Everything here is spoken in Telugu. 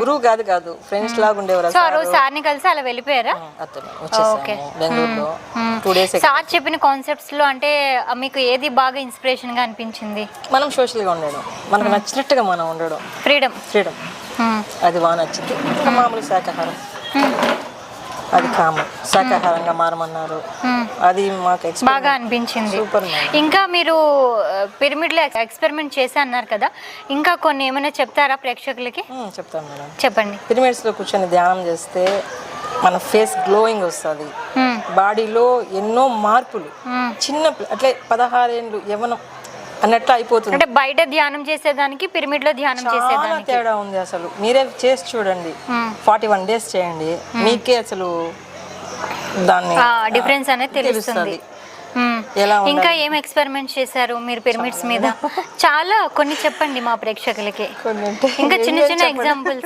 గురువు కాదు కాదు ఫ్రెండ్స్ లాగా ఉండేవారు సో ఆ రోజు సార్ని కలిసి అలా వెళ్ళిపోయారా? అతను వచ్చేసాము బెంగళూరులో. టూ డేస్ సార్ చెప్పిన కాన్సెప్ట్స్లో అంటే మీకు ఏది బాగా ఇన్స్పిరేషన్గా అనిపించింది? మనం సోషల్గా ఉండడం మనకు నచ్చినట్టుగా మనం ఉండడం. ఫ్రీడమ్ ఫ్రీడమ్ అది బాగా నచ్చింది. ఇంకా మామూలు శాకాహారం. అది కామన్ శాకాహారంగా మారమన్నారు. అది మాకు బాగా అనిపించింది. ఇంకా మీరు పిరమిడ్లో ఎక్స్పెరిమెంట్ చేసి అన్నారు కదా ఇంకా కొన్ని ఏమైనా చెప్తారా ప్రేక్షకులకి? ఉమ్, చెప్తాను మేడం. చెప్పండి. పిరమిడ్స్లో కూర్చొని ధ్యానం చేస్తే మన ఫేస్ గ్లోయింగ్ వస్తుంది. బాడీలో ఎన్నో మార్పులు. మ్మ్. చిన్న అట్లే పదహారేళ్ళు యవనం అన్నట్లు అయిపోతుంది. అంటే బయట ధ్యానం చేసేదానికి పిరమిడ్లో ధ్యానం చాలా చేసేదానికి. తేడా ఉంది అసలు. మీరే చేసి చూడండి. ఫార్టీ వన్ డేస్ చేయండి. మీకే అసలు దాన్ని ఆ డిఫరెన్స్ అనేది తెలుస్తుంది. మ్మ్. ఎలా ఉండాలి? ఇంకా ఏం ఎక్స్పెరిమెంట్ చేశారు మీరు పిరమిడ్స్ మీద? చాలా కొన్ని చెప్పండి మా ప్రేక్షకులకి. కొన్ని ఇంకా చిన్న చిన్న. ఎగ్జాంపుల్స్